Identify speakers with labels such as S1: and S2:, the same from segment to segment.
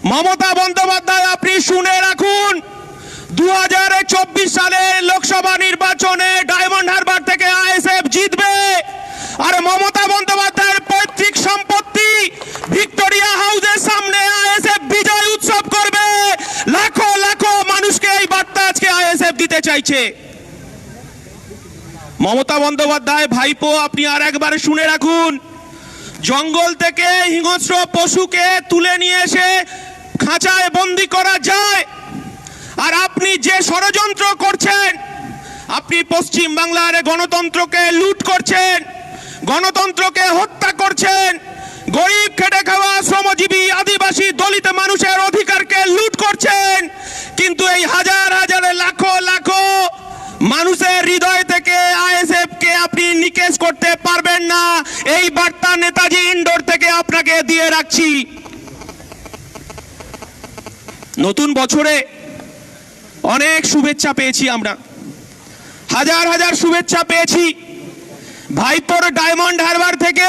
S1: মমতা বন্দ্যোপাধ্যায়, আপনি শুনে রাখুন, দুহাজার চব্বিশ সালের লোকসভা নির্বাচনে ডায়মন্ড হারবার থেকে আইএসএফ জিতবে। আর মমতা বন্দ্যোপাধ্যায়ের পৈতৃক সম্পত্তি ভিক্টোরিয়া হাউসের সামনে আইএসএফ বিজয় উৎসব করবে। লাখো লাখো মানুষকে এই বার্তা আজকে আইএসএফ দিতে চাইছে। মমতা বন্দ্যোপাধ্যায়, ভাইপো, আপনি আর একবার শুনে রাখুন। জঙ্গল থেকে হিংস্র পশুকে তুলে নিয়ে এসে খাঁচায় বন্দি করা যায়। আর আপনি যে ষড়যন্ত্র করছেন, আপনি পশ্চিম বাংলার গণতন্ত্রকে লুট করছেন, গণতন্ত্রকে হত্যা করছেন, গরিব খেটে খাওয়া শ্রমজীবী আদিবাসী দলিত মানুষের অধিকারকে লুট করছেন, কিন্তু এই হাজার হাজার লাখো লাখো মানুষের হৃদয় আপনি নিকেশ করতে পারবেন না। এই বার্তা নেতাজি ইন্ডোর থেকে আপনাকে দিয়ে রাখছি। নতুন বছরে অনেক শুভেচ্ছা পেয়েছি আমরা। হাজার হাজার শুভেচ্ছা পেয়েছি। ভাইপোর ডায়মন্ড হারবার থেকে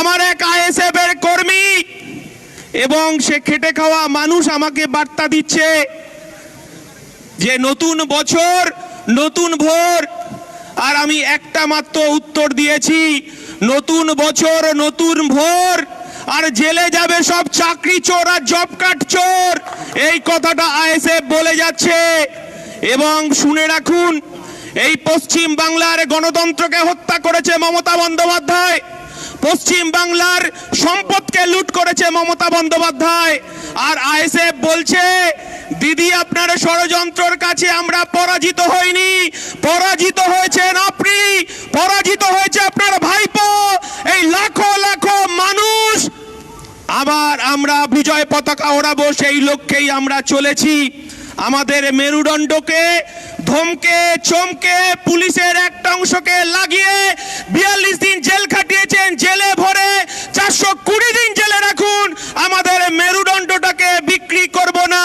S1: আমার এক আইএসএফ এর কর্মী এবং সে খেটে খাওয়া মানুষ আমাকে বার্তা দিচ্ছে যে নতুন বছর, নতুন ভোর আর আমি একটা মাত্র উত্তর দিয়েছি, নতুন বছর, নতুন ভোর, আর জেলে যাবে সব চাকরি চোর আর জব কার্ড চোর। এই কথাটা আইএসএফ বলে যাচ্ছে। এবং শুনে রাখুন, এই পশ্চিম বাংলার গণতন্ত্রকে হত্যা করেছে মমতা বন্দ্যোপাধ্যায়। পশ্চিম বাংলার সম্পদকে লুট করেছে মমতা বন্দ্যোপাধ্যায়। আর আইএসএফ বলছে দিদি, আপনার ষড়যন্ত্রের কাছে আমরা পরাজিত হইনি। পরাজিত হয়েছেন আপনি, পরাজিত হয়েছে আপনার ভাইপো। এই লাখো লাখো মানুষ। আবার আমরা বিজয় পতাকা ওড়াবো, সেই লক্ষ্যেই আমরা চলেছি। আমাদের মেরুদণ্ডকে ধমকে, চমকে পুলিশের একটা অংশকে লাগিয়ে বিয়াল্লিশ দিন জেল খাটিয়েছেন, জেলে ভরে চারশো কুড়ি দিন জেলে রাখুন। আমাদের মেরুদণ্ডটাকে বিক্রি করব না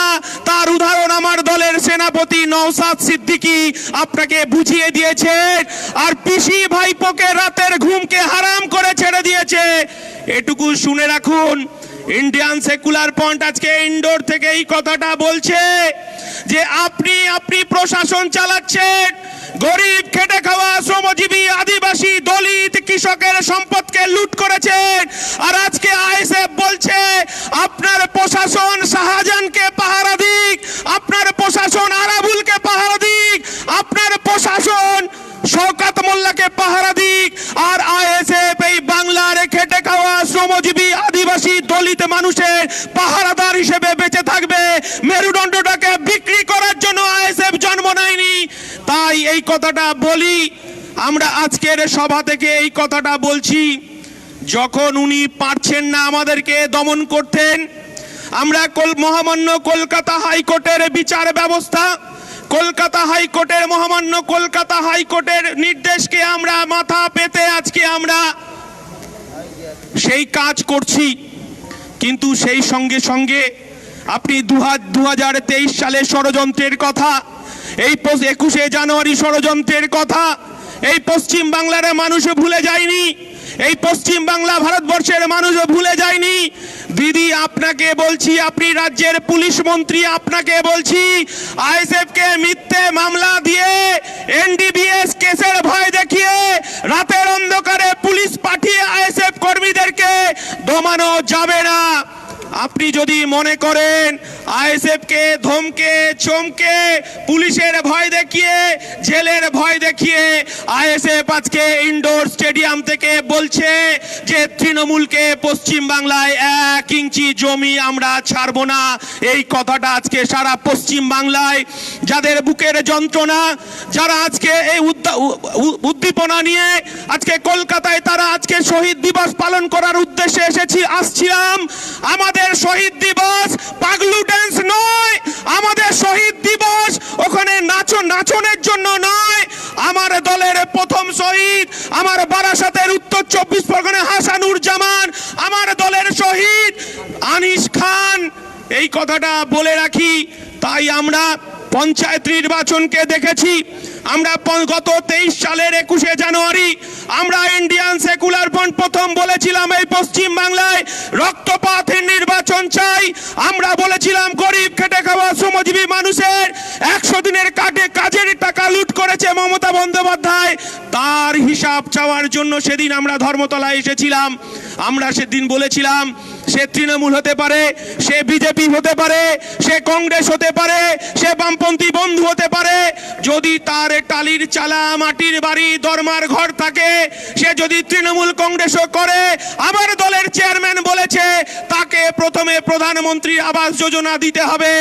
S1: তার উদাহরণ আমার দলের সেনাপতি নওসাদ সিদ্দিকী আপনাকে বুঝিয়ে দিয়েছেন আর পিসি ভাইপোকে রাতের ঘুমকে হারাম করে ছেড়ে দিয়েছে। এটুকু শুনে রাখুন ইন্ডিয়ান সেকুলার পয়েন্ট আজকে ইন্ডোর থেকে এই কথাটা বলছে যে আপনি আপনি প্রশাসন চালাচ্ছেন, গরিব, খেটে খাওয়া, শ্রমজীবী, আদিবাসী, দলিত কৃষকের সম্পদকে লুট করেছেন। আর আজকে আইএসএফ বলছে, আপনার প্রশাসন শাহজাহানকে পাহারা দিক আপনার প্রশাসন আরাবুলকে পাহারা দিক আপনার প্রশাসন শওকাত মোল্লাকে পাহারা দিক। আর আইএসএফ এই বাংলার খেটে খাওয়া শ্রমজীবী আদিবাসী দলিত মানুষের পাহারাদার হিসেবে বেঁচে থাকবে। মেরুদণ্ডটাকে বিক্রি করার জন্য আইএসএফ জন্ম নেয়নি। তাই এই কথাটা বলি, আমরা আজকের সভা থেকে এই কথাটা বলছি। যখন উনি পারছেন না আমাদেরকে দমন করতেন, আমরা মহামান্য কলকাতা হাইকোর্টের বিচার ব্যবস্থা কলকাতা হাইকোর্টের মহামান্য কলকাতা হাইকোর্টের নির্দেশকে আমরা মাথা পেতে আজকে আমরা সেই কাজ করছি। কিন্তু সেই সঙ্গে সঙ্গে আপনি দু হাজার তেইশ সালে ষড়যন্ত্রের কথা, এই একুশে জানুয়ারি ষড়যন্ত্রের কথা, এই পশ্চিম বাংলার মানুষ ভুলে যায়নি। এই পশ্চিম বাংলা ভারতবর্ষের মানুষও ভুলে যায়নি। দিদি, আপনাকে বলছি, আপনি রাজ্যের পুলিশ মন্ত্রী, আপনাকে বলছি, আইএসএফকে মিথ্যে মামলা দিয়ে এনডিবিএস কেসের ভয় দেখিয়ে রাতের অন্ধকারে পুলিশ পাঠিয়ে আইএসএফ কর্মীদেরকে দমানো যাবে না। আপনি যদি মনে করেন আইএসএফ কে ধমকে, চমকে, পুলিশের ভয় দেখিয়ে, জেলের ভয় দেখিয়ে আইএসএফ আজকে ইনডোর স্টেডিয়াম থেকে বলছে যে তৃণমূলকে পশ্চিম বাংলায় এক ইঞ্চি জমি আমরা ছাড়বো না। এই কথাটা আজকে সারা পশ্চিম বাংলায় যাদের বুকের যন্ত্রণা, যারা আজকে এই উদ্দীপনা নিয়ে আজকে কলকাতায় তারা আজকে শহীদ দিবস পালন করার উদ্দেশ্যে এসেছি, আসছিলাম। আমাদের শহীদ দিবস পাগলু ড্যান্স নয়। আমাদের শহীদ দিবস ওখানে নাচন নাচনের জন্য নয়। আমার দলের প্রথম শহীদ, আমার বারাসাতের উত্তর চব্বিশ পরগনা হাসানুর জামান আমার দলের শহীদ দানিশ খান। এই কথাটা বলে রাখি, তাই আমরা পঞ্চায়েত নির্বাচনকে দেখেছি। আমরা গত তেইশ সালের একুশে জানুয়ারি, আমরা ইন্ডিয়ান সেকুলার ফ্রন্ট প্রথম বলেছিলাম এই পশ্চিম বাংলায় রক্তপাতের নির্বাচন চাই আমরা বলেছিলাম গরিব খেটে শ্রমজীবী মানুষের একশো দিনের কাটে কাজের টাকা লুট করেছে মমতা বন্দ্যোপাধ্যায়, তার হিসাব চাওয়ার জন্য সেদিন আমরা ধর্মতলায় এসেছিলাম। আমরা সেদিন বলেছিলাম, সে তৃণমূল হতে পারে, সে বিজেপি হতে পারে, সে কংগ্রেস হতে পারে, সে বামপন্থী বন্ধু হতে পারে। যদি তার টালির চালা মাটির বাড়ি দরমার ঘর থাকে, সে যদি তৃণমূল কংগ্রেসও করে, আমার দলের চেয়ারম্যান বলেছে, তাকে প্রথমে প্রধানমন্ত্রী আবাস যোজনা দিতে হবে।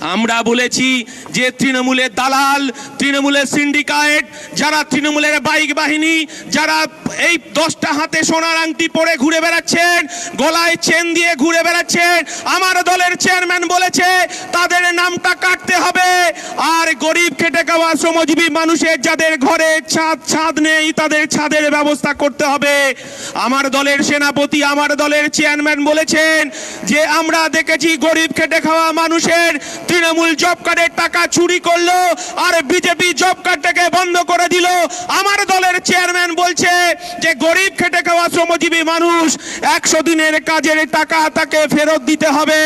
S1: আমরা বলেছি যে তৃণমূলের দালাল, তৃণমূলের সিন্ডিকেট, যারা তৃণমূলের বাইক বাহিনী, যারা এই দশটা হাতে সোনার আংটি পরে ঘুরে বেড়াচ্ছেন, গলায় চেন দিয়ে ঘুরে বেড়াচ্ছেন, আমার দলের চেয়ারম্যান বলেছে, তাদের নামটা কাটতে হবে। আর গরিব খেটে খাওয়া শ্রমজীবী মানুষের যাদের ঘরে ছাদ ছাদ নেই, তাদের ছাদের ব্যবস্থা করতে হবে। আমার দলের সেনাপতি, আমার দলের চেয়ারম্যান বলেছেন যে, আমরা দেখেছি গরিব খেটে খাওয়া মানুষের তৃণমূল জব কার্ডের টাকা চুরি করল আর বিজেপি জব কার্ডটাকে বন্ধ করে দিল। আমার দলের চেয়ারম্যান বলছে যে গরিব খেটে খাওয়া শ্রমজীবী মানুষ একশো দিনের কাজের টাকা তাকে ফেরত দিতে হবে।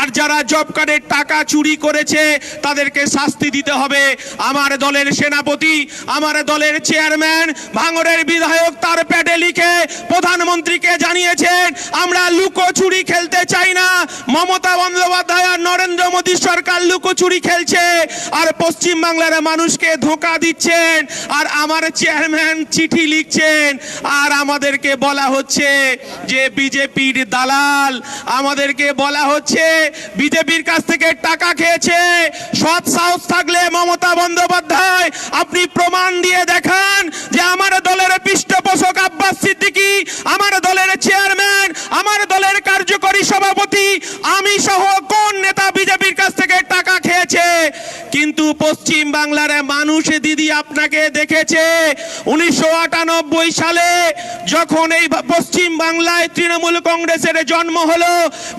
S1: আর যারা জব কার্ডের টাকা চুরি করেছে, তাদেরকে শাস্তি দিতে হবে। আমার দলের সেনাপতি, আমার দলের চেয়ারম্যান ভাঙরের বিধায়ক তার প্যাডে লিখে প্রধানমন্ত্রীকে জানিয়েছেন, আমরা লুকোচুরি খেলতে চাই না। মমতা বন্দ্যোপাধ্যায় আর নরেন্দ্র মোদী সরকার লুকোচুরি খেলছে, আর পশ্চিম বাংলার মানুষকে ধোঁকা দিচ্ছেন, আর আমার চেয়ারম্যান চিঠি লিখছেন, আর আমাদেরকে বলা হচ্ছে যে বিজেপির দালাল, আমাদেরকে বলা হচ্ছে বিজেপির কাছ থেকে টাকা খেয়েছে, সৎ সাহস থাকলে মমতা বন্দ্যোপাধ্যায়, আপনি প্রমাণ দিয়ে দেখান যে আমার দলের পৃষ্ঠপোষক আব্বাস সিদ্দিকী, আমার দলের চেয়ারম্যান, আমার দলের কার্যকরী সভাপতি, আমি সহ কোন নেতা বিজেপির কাছ থেকে টাকা খেয়েছে কিন্তু পশ্চিম বাংলার মানুষ দিদি আপনাকে দেখেছে উনিশশো আটানব্বই সালে যখন এই পশ্চিম বাংলায় তৃণমূল কংগ্রেসের জন্ম হলো,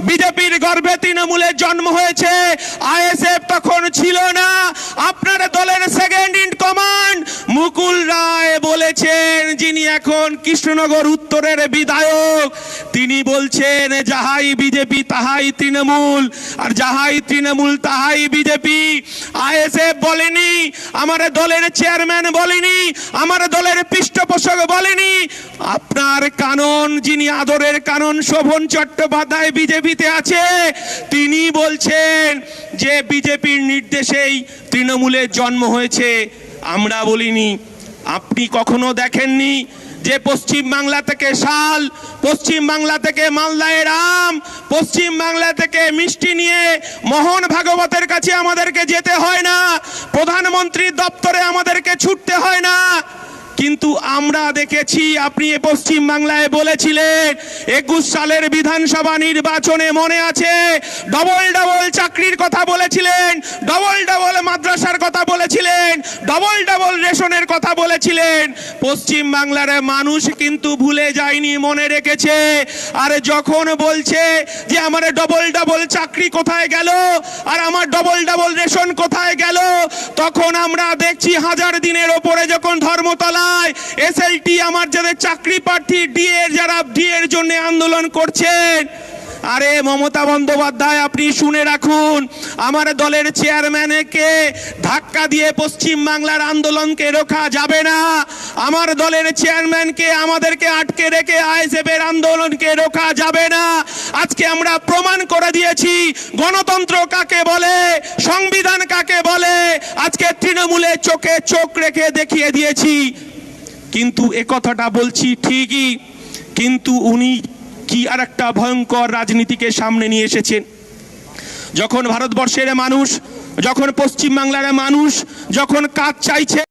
S1: বিজেপির গর্ভে তৃণমূলের জন্ম হয়েছে, আইএসএফ তখন ছিল না। আপনার দলের second in command Mukul Roy বলেছেন যিনি এখন কৃষ্ণনগর উত্তরের বিধায়ক, তিনি বলছেন, যাহাই বিজেপি তাহাই তৃণমূল, আর যাহাই তৃণমূল তাহাই বিজেপি। আইএসএফ বলেনি, আমার দলের চেয়ারম্যান বলেনি, আমার দলের পৃষ্ঠপোষক বলেনি। আপনার কানন, যিনি আদরের কানন, শোভন চট্টোপাধ্যায় বিজেপিতে আছে, তিনি বলছেন যে বিজেপির নির্দেশেই তৃণমূলের জন্ম হয়েছে, আমরা বলিনি। আপনি কখনো দেখেননি যে পশ্চিম বাংলা থেকে শাল, পশ্চিম বাংলা থেকে মালদায় রাম, পশ্চিম বাংলা থেকে মিষ্টি নিয়ে মোহন ভাগবতের কাছে আমাদেরকে যেতে হয় না, প্রধানমন্ত্রীর দপ্তরে আমাদেরকে ছুটতে হয় না। কিন্তু আমরা দেখেছি, আপনি পশ্চিম বাংলায় বলেছিলেন, একুশ সালের বিধানসভা নির্বাচনে মনে আছে, ডবল ডবল চাকরির কথা বলেছিলেন, ডবল ডবল মাদ্রাসার কথা বলেছিলেন, ডবল ডবল রেশনের কথা বলেছিলেন। পশ্চিম বাংলার মানুষ কিন্তু ভুলে যায়নি মনে রেখেছে, আর যখন বলছে যে আমার ডবল ডবল চাকরি কোথায় গেল, আর আমার ডবল ডবল রেশন কোথায় গেল, তখন আমরা দেখছি হাজার দিনের ওপরে যখন এসএলটি আমার যাদের চাকরি প্রার্থী যারা ডি এর জন্য আন্দোলন করছেন। আরে মমতা বন্দ্যোপাধ্যায়, আপনি শুনে রাখুন, আমার দলের চেয়ারম্যানকে ধাক্কা দিয়ে পশ্চিম বাংলার আন্দোলনকে রোখা যাবে না। আমার দলের চেয়ারম্যানকে আমাদেরকে আটকে রেখে আইএসএফ এর আন্দোলনকে রোখা যাবে না। আজকে আমরা প্রমাণ করে দিয়েছি, গণতন্ত্র কাকে বলে, সংবিধান কাকে বলে, আজকে তৃণমূলের চোখে চোখ রেখে দেখিয়ে দিয়েছি। কিন্তু এ কথাটা বলছি ঠিকই, কিন্তু উনি কি আর একটা ভয়ঙ্কর রাজনীতিকে সামনে নিয়ে এসেছেন। যখন ভারতবর্ষের মানুষ, যখন পশ্চিম বাংলার মানুষ, যখন কাজ চাইছে